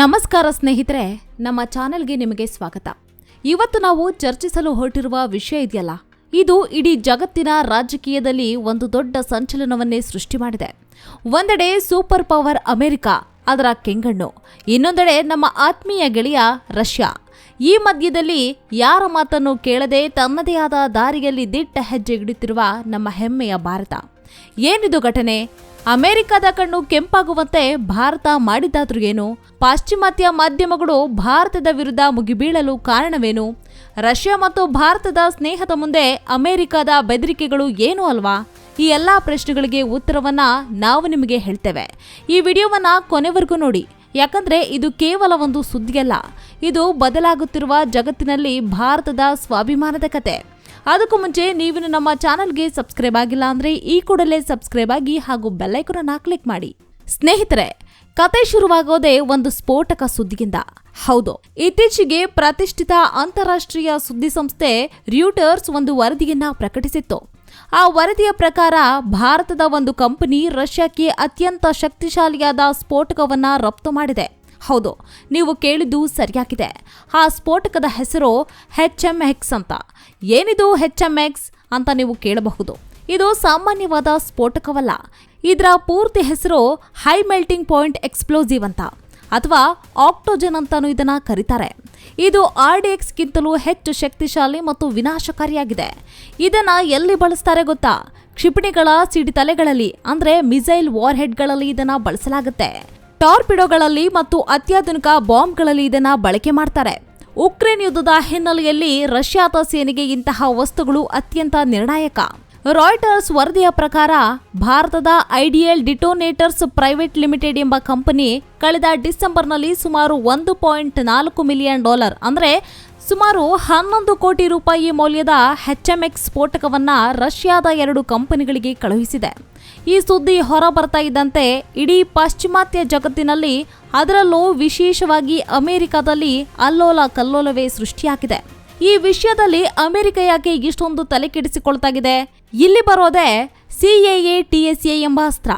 ನಮಸ್ಕಾರ ಸ್ನೇಹಿತರೆ, ನಮ್ಮ ಚಾನೆಲ್ಗೆ ನಿಮಗೆ ಸ್ವಾಗತ. ಇವತ್ತು ನಾವು ಚರ್ಚಿಸಲು ಹೊರಟಿರುವ ವಿಷಯ ಇದೆಯಲ್ಲ? ಇದು ಇಡೀ ಜಗತ್ತಿನ ರಾಜಕೀಯದಲ್ಲಿ ಒಂದು ದೊಡ್ಡ ಸಂಚಲನವನ್ನೇ ಸೃಷ್ಟಿ ಮಾಡಿದೆ. ಒಂದೆಡೆ ಸೂಪರ್ ಪವರ್ ಅಮೆರಿಕ, ಅದರ ಕೆಂಗಣ್ಣು. ಇನ್ನೊಂದೆಡೆ ನಮ್ಮ ಆತ್ಮೀಯ ಗೆಳೆಯ ರಷ್ಯಾ. ಈ ಮಧ್ಯದಲ್ಲಿ ಯಾರ ಮಾತನ್ನು ಕೇಳದೆ ತನ್ನದೇ ಆದ ದಾರಿಯಲ್ಲಿ ದಿಟ್ಟ ಹೆಜ್ಜೆ ಇಡುತ್ತಿರುವ ನಮ್ಮ ಹೆಮ್ಮೆಯ ಭಾರತ. ಏನಿದು ಘಟನೆ? ಅಮೆರಿಕದ ಕಣ್ಣು ಕೆಂಪಾಗುವಂತೆ ಭಾರತ ಮಾಡಿದ್ದಾದ್ರೂ ಏನು ಪಾಶ್ಚಿಮಾತ್ಯ ಮಾಧ್ಯಮಗಳು ಭಾರತದ ವಿರುದ್ಧ ಮುಗಿಬೀಳಲು ಕಾರಣವೇನು? ರಷ್ಯಾ ಮತ್ತು ಭಾರತದ ಸ್ನೇಹದ ಮುಂದೆ ಅಮೆರಿಕದ ಬೆದರಿಕೆಗಳು ಏನು ಅಲ್ವಾ? ಈ ಎಲ್ಲಾ ಪ್ರಶ್ನೆಗಳಿಗೆ ಉತ್ತರವನ್ನ ನಾವು ನಿಮಗೆ ಹೇಳ್ತೇವೆ. ಈ ವಿಡಿಯೋವನ್ನ ಕೊನೆವರೆಗೂ ನೋಡಿ. ಯಾಕಂದ್ರೆ ಇದು ಕೇವಲ ಒಂದು ಸುದ್ದಿಯಲ್ಲ. ಇದು ಬದಲಾಗುತ್ತಿರುವ ಜಗತ್ತಿನಲ್ಲಿ ಭಾರತದ ಸ್ವಾಭಿಮಾನದ ಕತೆ. ಅದಕ್ಕೂ ಮುಂಚೆ ನೀವು ನಮ್ಮ ಚಾನಲ್ಗೆ ಸಬ್ಸ್ಕ್ರೈಬ್ ಆಗಿಲ್ಲ ಅಂದ್ರೆ ಈ ಕೂಡಲೇ ಸಬ್ಸ್ಕ್ರೈಬ್ ಆಗಿ ಹಾಗೂ ಬೆಲ್ಲೈಕನ್ನ ಕ್ಲಿಕ್ ಮಾಡಿ. ಸ್ನೇಹಿತರೆ, ಕತೆ ಶುರುವಾಗೋದೇ ಒಂದು ಸ್ಫೋಟಕ ಸುದ್ದಿಯಿಂದ ಹೌದು, ಇತ್ತೀಚೆಗೆ ಪ್ರತಿಷ್ಠಿತ ಅಂತಾರಾಷ್ಟ್ರೀಯ ಸುದ್ದಿ ಸಂಸ್ಥೆ ರ್ಯೂಟರ್ಸ್ ಒಂದು ವರದಿಯನ್ನ ಪ್ರಕಟಿಸಿತ್ತು. ಆ ವರದಿಯ ಪ್ರಕಾರ ಭಾರತದ ಒಂದು ಕಂಪನಿ ರಷ್ಯಾಕ್ಕೆ ಅತ್ಯಂತ ಶಕ್ತಿಶಾಲಿಯಾದ ಸ್ಫೋಟಕವನ್ನ ರಫ್ತು ಮಾಡಿದೆ. ಹೌದು, ನೀವು ಕೇಳಿದ್ದು ಸರಿಯಾಗಿದೆ. ಆ ಸ್ಫೋಟಕದ ಹೆಸರು ಹೆಚ್ ಎಂ ಎಕ್ಸ್ ಅಂತ. ಏನಿದು ಹೆಚ್ ಎಂ ಎಕ್ಸ್ ಅಂತ ನೀವು ಕೇಳಬಹುದು. ಇದು ಸಾಮಾನ್ಯವಾದ ಸ್ಫೋಟಕವಲ್ಲ. ಇದರ ಪೂರ್ತಿ ಹೆಸರು ಹೈ ಮೆಲ್ಟಿಂಗ್ ಪಾಯಿಂಟ್ ಎಕ್ಸ್ಪ್ಲೋಸಿವ್ ಅಂತ, ಅಥವಾ ಆಕ್ಟೋಜನ್ ಅಂತಲೂ ಇದನ್ನು ಕರೀತಾರೆ. ಇದು ಆರ್ ಡಿ ಹೆಚ್ಚು ಶಕ್ತಿಶಾಲಿ ಮತ್ತು ವಿನಾಶಕಾರಿಯಾಗಿದೆ. ಇದನ್ನು ಎಲ್ಲಿ ಬಳಸ್ತಾರೆ ಗೊತ್ತಾ? ಕ್ಷಿಪಣಿಗಳ ಸಿಡಿತಲೆಗಳಲ್ಲಿ, ಅಂದರೆ ಮಿಸೈಲ್ ವಾರ್ ಹೆಡ್ಗಳಲ್ಲಿ ಇದನ್ನ ಬಳಸಲಾಗುತ್ತೆ. ಟಾರ್ಪಿಡೋಗಳಲ್ಲಿ ಮತ್ತು ಅತ್ಯಾಧುನಿಕ ಬಾಂಬ್ಗಳಲ್ಲಿ ಇದನ್ನು ಬಳಕೆ ಮಾಡ್ತಾರೆ. ಉಕ್ರೇನ್ ಯುದ್ಧದ ಹಿನ್ನೆಲೆಯಲ್ಲಿ ರಷ್ಯಾದ ಸೇನೆಗೆ ಇಂತಹ ವಸ್ತುಗಳು ಅತ್ಯಂತ ನಿರ್ಣಾಯಕ. ರಾಯ್ಟರ್ಸ್ ವರದಿಯ ಪ್ರಕಾರ, ಭಾರತದ ಐಡಿಯಲ್ ಡಿಟೋನೇಟರ್ಸ್ ಪ್ರೈವೇಟ್ ಲಿಮಿಟೆಡ್ ಎಂಬ ಕಂಪನಿ ಕಳೆದ ಡಿಸೆಂಬರ್ನಲ್ಲಿ ಸುಮಾರು ಒಂದು ಪಾಯಿಂಟ್ ನಾಲ್ಕು ಮಿಲಿಯನ್ ಡಾಲರ್ ಅಂದ್ರೆ ಸುಮಾರು ಹನ್ನೊಂದು ಕೋಟಿ ರೂಪಾಯಿ ಮೌಲ್ಯದ ಎಕ್ಸ್ ಸ್ಫೋಟಕವನ್ನ ರಷ್ಯಾದ ಎರಡು ಕಂಪನಿಗಳಿಗೆ ಕಳುಹಿಸಿದೆ. ಈ ಸುದ್ದಿ ಹೊರ ಬರ್ತಾ ಇದ್ದಂತೆ ಇಡೀ ಪಾಶ್ಚಿಮಾತ್ಯ ಜಗತ್ತಿನಲ್ಲಿ ಅದರಲ್ಲೂ ವಿಶೇಷವಾಗಿ ಅಮೆರಿಕದಲ್ಲಿ ಅಲ್ಲೋಲ ಕಲ್ಲೋಲವೇ ಸೃಷ್ಟಿಯಾಗಿದೆ. ಈ ವಿಷಯದಲ್ಲಿ ಅಮೆರಿಕ ಯಾಕೆ ಇಷ್ಟೊಂದು ತಲೆ ಕೆಡಿಸಿಕೊಳ್ತಾಗಿದೆ? ಇಲ್ಲಿ ಬರೋದೇ ಸಿಎಎ ಟಿಎಸ್ಎ ಎಂಬ ಅಸ್ತ್ರ.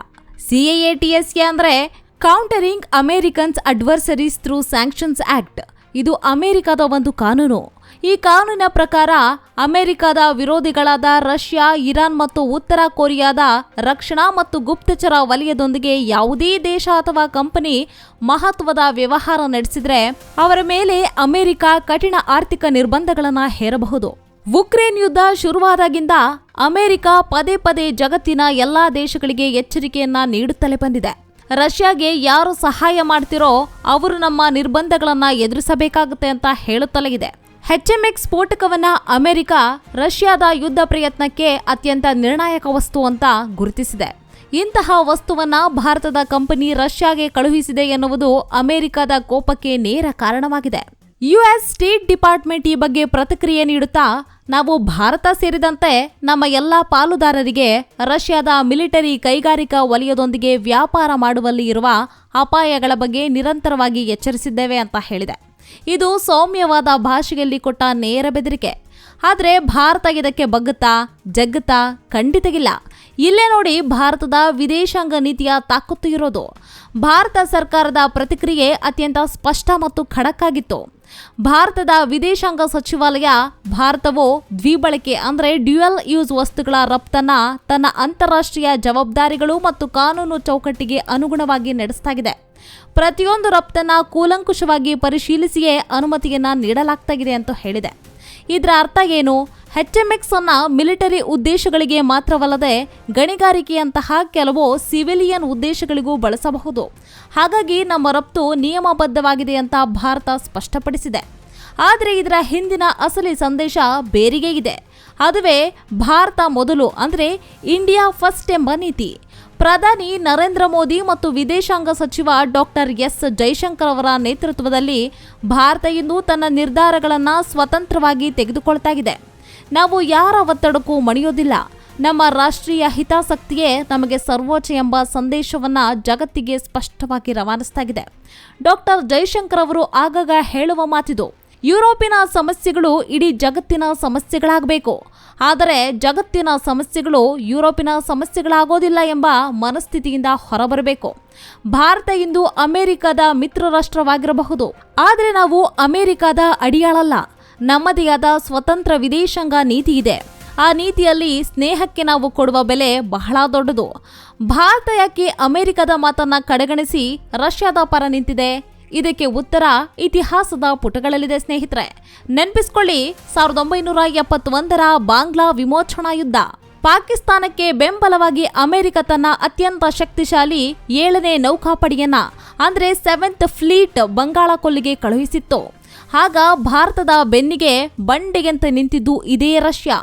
ಸಿಎಎ ಟಿಎಸ್ಎ ಅಂದ್ರೆ countering Americans adversaries through sanctions act ಇದು ಅಮೆರಿಕದ ಒಂದು ಕಾನೂನು. ಈ ಕಾನೂನಿನ ಪ್ರಕಾರ ಅಮೆರಿಕದ ವಿರೋಧಿಗಳಾದ ರಷ್ಯಾ, ಇರಾನ್ ಮತ್ತು ಉತ್ತರ ಕೊರಿಯಾದ ರಕ್ಷಣಾ ಮತ್ತು ಗುಪ್ತಚರ ವಲಯದೊಂದಿಗೆ ಯಾವುದೇ ದೇಶ ಅಥವಾ ಕಂಪನಿ ಮಹತ್ವದ ವ್ಯವಹಾರ ನಡೆಸಿದರೆ ಅವರ ಮೇಲೆ ಅಮೆರಿಕ ಕಠಿಣ ಆರ್ಥಿಕ ನಿರ್ಬಂಧಗಳನ್ನು ಹೇರಬಹುದು. ಉಕ್ರೇನ್ ಯುದ್ಧ ಶುರುವಾದಾಗಿಂದ ಅಮೆರಿಕ ಪದೇ ಪದೇ ಜಗತ್ತಿನ ಎಲ್ಲಾ ದೇಶಗಳಿಗೆ ಎಚ್ಚರಿಕೆಯನ್ನ ನೀಡುತ್ತಲೇ ಬಂದಿದೆ. ರಷ್ಯಾಗೆ ಯಾರು ಸಹಾಯ ಮಾಡ್ತಿರೋ ಅವರು ನಮ್ಮ ನಿರ್ಬಂಧಗಳನ್ನು ಎದುರಿಸಬೇಕಾಗುತ್ತೆ ಅಂತ ಹೇಳುತ್ತಲೇ ಇದೆ. ಎಕ್ಸ್ ಸ್ಫೋಟಕವನ್ನ ಅಮೆರಿಕ ರಷ್ಯಾದ ಯುದ್ಧ ಪ್ರಯತ್ನಕ್ಕೆ ಅತ್ಯಂತ ನಿರ್ಣಾಯಕ ವಸ್ತು ಅಂತ ಗುರುತಿಸಿದೆ. ಇಂತಹ ವಸ್ತುವನ್ನ ಭಾರತದ ಕಂಪನಿ ರಷ್ಯಾಗೆ ಕಳುಹಿಸಿದೆ ಎನ್ನುವುದು ಅಮೆರಿಕದ ಕೋಪಕ್ಕೆ ನೇರ ಕಾರಣವಾಗಿದೆ. ಯುಎಸ್ ಸ್ಟೇಟ್ ಡಿಪಾರ್ಟ್ಮೆಂಟ್ ಈ ಬಗ್ಗೆ ಪ್ರತಿಕ್ರಿಯೆ ನೀಡುತ್ತಾ ನಾವು ಭಾರತ ಸೇರಿದಂತೆ ನಮ್ಮ ಎಲ್ಲ ಪಾಲುದಾರರಿಗೆ ರಷ್ಯಾದ ಮಿಲಿಟರಿ ಕೈಗಾರಿಕಾ ವಲಯದೊಂದಿಗೆ ವ್ಯಾಪಾರ ಮಾಡುವಲ್ಲಿ ಇರುವ ಅಪಾಯಗಳ ಬಗ್ಗೆ ನಿರಂತರವಾಗಿ ಎಚ್ಚರಿಸಿದ್ದೇವೆ ಅಂತ ಹೇಳಿದೆ. ಇದು ಸೌಮ್ಯವಾದ ಭಾಷೆಯಲ್ಲಿ ಕೊಟ್ಟ ನೇರ ಬೆದರಿಕೆ. ಆದರೆ ಭಾರತ ಇದಕ್ಕೆ ಬಗ್ಗುತ್ತಾ, ಜಗ್ಗುತ್ತಾ, ಖಂಡಿತಗಿಲ್ಲ. ಇಲ್ಲೇ ನೋಡಿ ಭಾರತದ ವಿದೇಶಾಂಗ ನೀತಿಯ ತಾಕತ್ತು ಇರೋದು. ಭಾರತ ಸರ್ಕಾರದ ಪ್ರತಿಕ್ರಿಯೆ ಅತ್ಯಂತ ಸ್ಪಷ್ಟ ಮತ್ತು ಖಡಕ್ ಆಗಿತ್ತು ಭಾರತದ ವಿದೇಶಾಂಗ ಸಚಿವಾಲಯ ಭಾರತವು ದ್ವಿಬಳಕೆ ಅಂದರೆ ಡ್ಯುಯಲ್ ಯೂಸ್ ವಸ್ತುಗಳ ರಫ್ತನ್ನ ತನ್ನ ಅಂತಾರಾಷ್ಟ್ರೀಯ ಜವಾಬ್ದಾರಿಗಳು ಮತ್ತು ಕಾನೂನು ಚೌಕಟ್ಟಿಗೆ ಅನುಗುಣವಾಗಿ ನಡೆಸ್ತಾಗಿದೆ. ಪ್ರತಿಯೊಂದು ರಫ್ತನ್ನ ಕೂಲಂಕುಷವಾಗಿ ಪರಿಶೀಲಿಸಿಯೇ ಅನುಮತಿಯನ್ನ ನೀಡಲಾಗ್ತಾಗಿದೆ ಅಂತ ಹೇಳಿದೆ. ಇದರ ಅರ್ಥ ಏನು? ಎಕ್ಸ್ ಅನ್ನ ಮಿಲಿಟರಿ ಉದ್ದೇಶಗಳಿಗೆ ಮಾತ್ರವಲ್ಲದೆ ಗಣಿಗಾರಿಕೆಯಂತಹ ಕೆಲವು ಸಿವಿಲಿಯನ್ ಉದ್ದೇಶಗಳಿಗೂ ಬಳಸಬಹುದು. ಹಾಗಾಗಿ ನಮ್ಮ ರಫ್ತು ನಿಯಮಬದ್ಧವಾಗಿದೆ ಅಂತ ಭಾರತ ಸ್ಪಷ್ಟಪಡಿಸಿದೆ. ಆದರೆ ಇದರ ಹಿಂದಿನ ಅಸಲಿ ಸಂದೇಶ ಬೇರಿಗೆ ಇದೆ. ಅದುವೇ ಭಾರತ ಮೊದಲು ಅಂದರೆ ಇಂಡಿಯಾ ಫಸ್ಟ್ ಎಂಬ ನೀತಿ. ಪ್ರಧಾನಿ ನರೇಂದ್ರ ಮೋದಿ ಮತ್ತು ವಿದೇಶಾಂಗ ಸಚಿವ ಡಾಕ್ಟರ್ ಎಸ್ ಜೈಶಂಕರ್ ಅವರ ನೇತೃತ್ವದಲ್ಲಿ ಭಾರತ ಇಂದು ತನ್ನ ನಿರ್ಧಾರಗಳನ್ನು ಸ್ವತಂತ್ರವಾಗಿ ತೆಗೆದುಕೊಳ್ತಾಗಿದೆ ನಾವು ಯಾರ ಒತ್ತಡಕ್ಕೂ ಮಣಿಯೋದಿಲ್ಲ. ನಮ್ಮ ರಾಷ್ಟ್ರೀಯ ಹಿತಾಸಕ್ತಿಯೇ ನಮಗೆ ಸರ್ವೋಚ್ಚ ಎಂಬ ಸಂದೇಶವನ್ನು ಜಗತ್ತಿಗೆ ಸ್ಪಷ್ಟವಾಗಿ ರವಾನಿಸ್ತಾಗಿದೆ. ಡಾಕ್ಟರ್ ಜೈಶಂಕರ್ ಅವರು ಆಗಾಗ ಹೇಳುವ ಮಾತಿದು, ಯುರೋಪಿನ ಸಮಸ್ಯೆಗಳು ಇಡೀ ಜಗತ್ತಿನ ಸಮಸ್ಯೆಗಳಾಗಬೇಕು. ಆದರೆ ಜಗತ್ತಿನ ಸಮಸ್ಯೆಗಳು ಯುರೋಪಿನ ಸಮಸ್ಯೆಗಳಾಗೋದಿಲ್ಲ ಎಂಬ ಮನಸ್ಥಿತಿಯಿಂದ ಹೊರಬರಬೇಕು. ಭಾರತ ಇಂದು ಅಮೆರಿಕದ ಮಿತ್ರ ರಾಷ್ಟ್ರವಾಗಿರಬಹುದು ಆದರೆ ನಾವು ಅಮೆರಿಕದ ಅಡಿಯಾಳಲ್ಲ. ನಮ್ಮದೇ ಆದ ಸ್ವತಂತ್ರ ವಿದೇಶಾಂಗ ನೀತಿ ಇದೆ. ಆ ನೀತಿಯಲ್ಲಿ ಸ್ನೇಹಕ್ಕೆ ನಾವು ಕೊಡುವ ಬೆಲೆ ಬಹಳ ದೊಡ್ಡದು. ಭಾರತ ಯಾಕೆ ಅಮೆರಿಕದ ಮಾತನ್ನ ಕಡೆಗಣಿಸಿ ರಷ್ಯಾದ ಪರ ನಿಂತಿದೆ? ಇದಕ್ಕೆ ಉತ್ತರ ಇತಿಹಾಸದ ಪುಟಗಳಲ್ಲಿದೆ ಸ್ನೇಹಿತರೆ. ನೆನಪಿಸ್ಕೊಳ್ಳಿ, ಸಾವಿರದ ಒಂಬೈನೂರ ಎಪ್ಪತ್ತೊಂದರ ಬಾಂಗ್ಲಾ ವಿಮೋಚನಾ ಯುದ್ಧ. ಪಾಕಿಸ್ತಾನಕ್ಕೆ ಬೆಂಬಲವಾಗಿ ಅಮೆರಿಕ ತನ್ನ ಅತ್ಯಂತ ಶಕ್ತಿಶಾಲಿ ಏಳನೇ ನೌಕಾಪಡೆಯನ್ನ, ಅಂದ್ರೆ ಸೆವೆಂತ್ ಫ್ಲೀಟ್ ಬಂಗಾಳ ಕೊಲ್ಲಿಗೆ ಕಳುಹಿಸಿತ್ತು. ಆಗ ಭಾರತದ ಬೆನ್ನಿಗೆ ಬಂಡೆಗೆಂತ ನಿಂತಿದ್ದು ಇದೇ ರಷ್ಯಾ.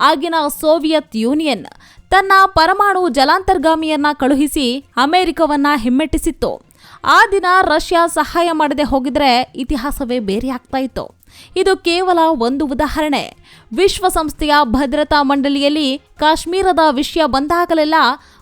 ಆಗಿನ ಸೋವಿಯತ್ ಯೂನಿಯನ್ ತನ್ನ ಪರಮಾಣು ಜಲಾಂತರ್ಗಾಮಿಯನ್ನ ಕಳುಹಿಸಿ ಅಮೆರಿಕವನ್ನ ಹಿಮ್ಮೆಟ್ಟಿಸಿತ್ತು. ಆ ದಿನ ರಷ್ಯಾ ಸಹಾಯ ಮಾಡದೆ ಹೋಗಿದ್ರೆ ಇತಿಹಾಸವೇ ಬೇರೆ ಆಗ್ತಾ ಇತ್ತು. ಇದು ಕೇವಲ ಒಂದು ಉದಾಹರಣೆ. ವಿಶ್ವಸಂಸ್ಥೆಯ ಭದ್ರತಾ ಮಂಡಳಿಯಲ್ಲಿ ಕಾಶ್ಮೀರದ ವಿಷಯ ಬಂದಾಗಲೆಲ್ಲ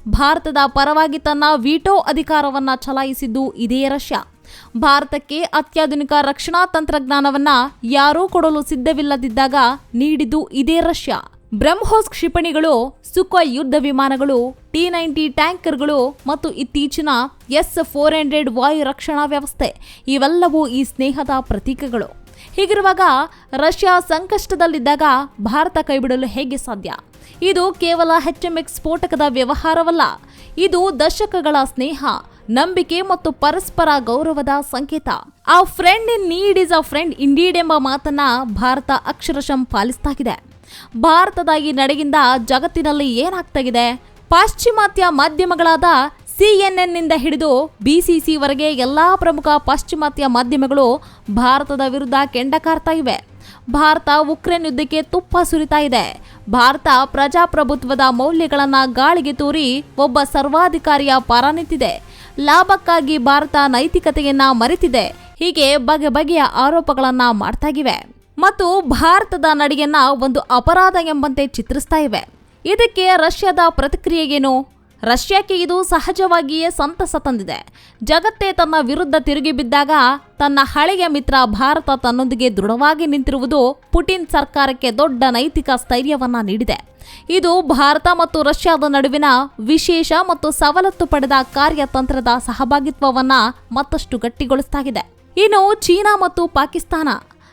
ಭಾರತದ ಪರವಾಗಿ ತನ್ನ ವಿಟೋ ಅಧಿಕಾರವನ್ನ ಚಲಾಯಿಸಿದ್ದು ಇದೇ ರಷ್ಯಾ. ಭಾರತಕ್ಕೆ ಅತ್ಯಾಧುನಿಕ ರಕ್ಷಣಾ ತಂತ್ರಜ್ಞಾನವನ್ನ ಯಾರೂ ಕೊಡಲು ಸಿದ್ಧವಿಲ್ಲದಿದ್ದಾಗ ನೀಡಿದ್ದು ಇದೇ ರಷ್ಯಾ. ಬ್ರಹ್ಮೋಸ್ ಕ್ಷಿಪಣಿಗಳು ಸುಖೋಯ್ ಯುದ್ಧ ವಿಮಾನಗಳು, ಟಿ ನೈಂಟಿ ಟ್ಯಾಂಕರ್ಗಳು ಮತ್ತು ಇತ್ತೀಚಿನ ಎಸ್ ಫೋರ್ ಹಂಡ್ರೆಡ್ ವಾಯು ರಕ್ಷಣಾ ವ್ಯವಸ್ಥೆ, ಇವೆಲ್ಲವೂ ಈ ಸ್ನೇಹದ ಪ್ರತೀಕಗಳು. ಹೀಗಿರುವಾಗ ರಷ್ಯಾ ಸಂಕಷ್ಟದಲ್ಲಿದ್ದಾಗ ಭಾರತ ಕೈಬಿಡಲು ಹೇಗೆ ಸಾಧ್ಯ? ಇದು ಕೇವಲ ಹೆಚ್ಎಂಎಕ್ಸ್ ಸ್ಫೋಟಕದ ವ್ಯವಹಾರವಲ್ಲ. ಇದು ದಶಕಗಳ ಸ್ನೇಹ, ನಂಬಿಕೆ ಮತ್ತು ಪರಸ್ಪರ ಗೌರವದ ಸಂಕೇತ. A friend in need is a friend indeed ಎಂಬ ಮಾತನ್ನ ಭಾರತ ಅಕ್ಷರಶಂ ಪಾಲಿಸ್ತಾಗಿದೆ. ಭಾರತದ ಈ ನಡೆಯಿಂದ ಜಗತ್ತಿನಲ್ಲಿ ಏನಾಗ್ತಾಗಿದೆ? ಪಾಶ್ಚಿಮಾತ್ಯ ಮಾಧ್ಯಮಗಳಾದ ಸಿಎನ್ಎನ್ನಿಂದ ಹಿಡಿದು ಬಿಸಿಸಿವರೆಗೆ ಎಲ್ಲಾ ಪ್ರಮುಖ ಪಾಶ್ಚಿಮಾತ್ಯ ಮಾಧ್ಯಮಗಳು ಭಾರತದ ವಿರುದ್ಧ ಕೆಂಡ ಕಾರ್ತಾ ಇವೆ. ಭಾರತ ಉಕ್ರೇನ್ ಯುದ್ಧಕ್ಕೆ ತುಪ್ಪ ಸುರಿತಾ ಇದೆ. ಭಾರತ ಪ್ರಜಾಪ್ರಭುತ್ವದ ಮೌಲ್ಯಗಳನ್ನ ಗಾಳಿಗೆ ತೂರಿ ಒಬ್ಬ ಸರ್ವಾಧಿಕಾರಿಯ ಪರ ನಿಂತಿದೆ. ಲಾಭಕ್ಕಾಗಿ ಭಾರತ ನೈತಿಕತೆಯನ್ನ ಮರೆತಿದೆ. ಹೀಗೆ ಬಗೆ ಬಗೆಯ ಆರೋಪಗಳನ್ನ ಮಾಡ್ತಾಗಿವೆ ಮತ್ತು ಭಾರತದ ನಡೆಯನ್ನ ಒಂದು ಅಪರಾಧ ಎಂಬಂತೆ ಚಿತ್ರಿಸ್ತಾ ಇವೆ. ಇದಕ್ಕೆ ರಷ್ಯಾದ ಪ್ರತಿಕ್ರಿಯೆ ಏನು ರಷ್ಯಾಕ್ಕೆ ಇದು ಸಹಜವಾಗಿಯೇ ಸಂತಸ ತಂದಿದೆ. ಜಗತ್ತೇ ತನ್ನ ವಿರುದ್ಧ ತಿರುಗಿ ಬಿದ್ದಾಗ ತನ್ನ ಹಳೆಯ ಮಿತ್ರ ಭಾರತ ತನ್ನೊಂದಿಗೆ ದೃಢವಾಗಿ ನಿಂತಿರುವುದು ಪುಟಿನ್ ಸರ್ಕಾರಕ್ಕೆ ದೊಡ್ಡ ನೈತಿಕ ಸ್ಥೈರ್ಯವನ್ನ ನೀಡಿದೆ. ಇದು ಭಾರತ ಮತ್ತು ರಷ್ಯಾದ ನಡುವಿನ ವಿಶೇಷ ಮತ್ತು ಸವಲತ್ತು ಪಡೆದ ಕಾರ್ಯತಂತ್ರದ ಸಹಭಾಗಿತ್ವವನ್ನ ಮತ್ತಷ್ಟು ಗಟ್ಟಿಗೊಳಿಸ್ತಾಗಿದೆ. ಇನ್ನು ಚೀನಾ ಮತ್ತು ಪಾಕಿಸ್ತಾನ.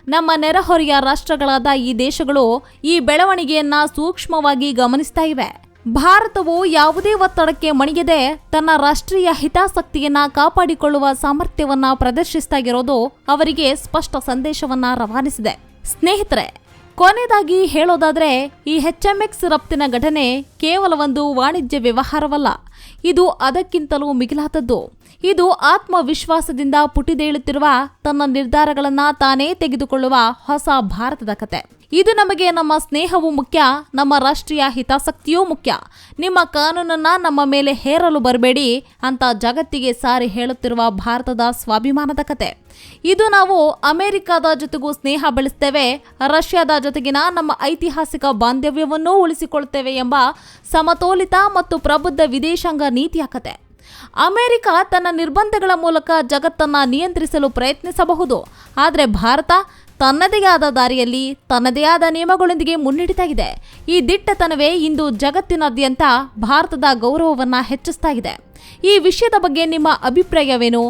ನಮ್ಮ ನೆರೆಹೊರೆಯ ರಾಷ್ಟ್ರಗಳಾದ ಈ ದೇಶಗಳು ಈ ಬೆಳವಣಿಗೆಯನ್ನ ಸೂಕ್ಷ್ಮವಾಗಿ ಗಮನಿಸ್ತಾ ಇವೆ. ಭಾರತವು ಯಾವುದೇ ಒತ್ತಡಕ್ಕೆ ಮಣಿಯದೆ ತನ್ನ ರಾಷ್ಟ್ರೀಯ ಹಿತಾಸಕ್ತಿಯನ್ನ ಕಾಪಾಡಿಕೊಳ್ಳುವ ಸಾಮರ್ಥ್ಯವನ್ನ ಪ್ರದರ್ಶಿಸ್ತಾ ಅವರಿಗೆ ಸ್ಪಷ್ಟ ಸಂದೇಶವನ್ನ ರವಾನಿಸಿದೆ. ಸ್ನೇಹಿತರೆ, ಕೊನೆಯದಾಗಿ ಹೇಳೋದಾದ್ರೆ, ಈ ಎಕ್ಸ್ ರಫ್ತಿನ ಘಟನೆ ಕೇವಲ ಒಂದು ವಾಣಿಜ್ಯ ವ್ಯವಹಾರವಲ್ಲ, ಇದು ಅದಕ್ಕಿಂತಲೂ ಮಿಗಿಲಾದದ್ದು. ಇದು ಆತ್ಮವಿಶ್ವಾಸದಿಂದ ಪುಟಿದೇಳುತ್ತಿರುವ ತನ್ನ ನಿರ್ಧಾರಗಳನ್ನು ತಾನೇ ತೆಗೆದುಕೊಳ್ಳುವ ಹೊಸ ಭಾರತದ ಕತೆ. ಇದು ನಮಗೆ ನಮ್ಮ ಸ್ನೇಹವೂ ಮುಖ್ಯ, ನಮ್ಮ ರಾಷ್ಟ್ರೀಯ ಹಿತಾಸಕ್ತಿಯೂ ಮುಖ್ಯ. ನಿಮ್ಮ ಕಾನೂನನ್ನು ನಮ್ಮ ಮೇಲೆ ಹೇರಲು ಬರಬೇಡಿ ಅಂತ ಜಗತ್ತಿಗೆ ಸಾರಿ ಹೇಳುತ್ತಿರುವ ಭಾರತದ ಸ್ವಾಭಿಮಾನದ ಕತೆ. ಇದು ನಾವು ಅಮೆರಿಕದ ಜೊತೆಗೂ ಸ್ನೇಹ ಬೆಳೆಸ್ತೇವೆ, ರಷ್ಯಾದ ಜೊತೆಗಿನ ನಮ್ಮ ಐತಿಹಾಸಿಕ ಬಾಂಧವ್ಯವನ್ನೂ ಉಳಿಸಿಕೊಳ್ತೇವೆ ಎಂಬ ಸಮತೋಲಿತ ಮತ್ತು ಪ್ರಬುದ್ಧ ವಿದೇಶಾಂಗ ನೀತಿಯ ಕತೆ. ಅಮೆರಿಕ ತನ್ನ ನಿರ್ಬಂಧಗಳ ಮೂಲಕ ಜಗತ್ತನ್ನ ನಿಯಂತ್ರಿಸಲು ಪ್ರಯತ್ನಿಸಬಹುದು, ಆದರೆ ಭಾರತ ತನ್ನದೇ ಆದ ದಾರಿಯಲ್ಲಿ ತನ್ನದೇ ಆದ ನಿಯಮಗಳೊಂದಿಗೆ ಮುನ್ನಡೆತಾ ಈ ದಿಟ್ಟತನವೇ ಇಂದು ಜಗತ್ತಿನಾದ್ಯಂತ ಭಾರತದ ಗೌರವವನ್ನು ಹೆಚ್ಚಿಸ್ತಾ ಇದೆ. ಈ ವಿಷಯದ ಬಗ್ಗೆ ನಿಮ್ಮ ಅಭಿಪ್ರಾಯವೇನು?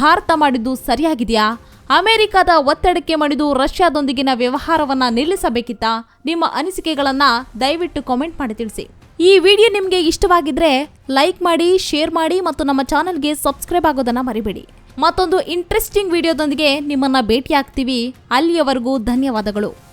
ಭಾರತ ಮಾಡಿದ್ದು ಸರಿಯಾಗಿದೆಯಾ? ಅಮೆರಿಕದ ಒತ್ತಡಕ್ಕೆ ಮಣಿದು ರಷ್ಯಾದೊಂದಿಗಿನ ವ್ಯವಹಾರವನ್ನು ನಿಲ್ಲಿಸಬೇಕಿತ್ತಾ ನಿಮ್ಮ ಅನಿಸಿಕೆಗಳನ್ನು ದಯವಿಟ್ಟು ಕಾಮೆಂಟ್ ಮಾಡಿ ತಿಳಿಸಿ. ಈ ವಿಡಿಯೋ ನಿಮಗೆ ಇಷ್ಟವಾಗಿದ್ದರೆ ಲೈಕ್ ಮಾಡಿ, ಶೇರ್ ಮಾಡಿ ಮತ್ತು ನಮ್ಮ ಚಾನಲ್ಗೆ ಸಬ್ಸ್ಕ್ರೈಬ್ ಆಗೋದನ್ನು ಮರಿಬೇಡಿ. ಮತ್ತೊಂದು ಇಂಟ್ರೆಸ್ಟಿಂಗ್ ವಿಡಿಯೋದೊಂದಿಗೆ ನಿಮ್ಮನ್ನ ಭೇಟಿಯಾಗ್ತೀವಿ. ಅಲ್ಲಿಯವರೆಗೂ ಧನ್ಯವಾದಗಳು.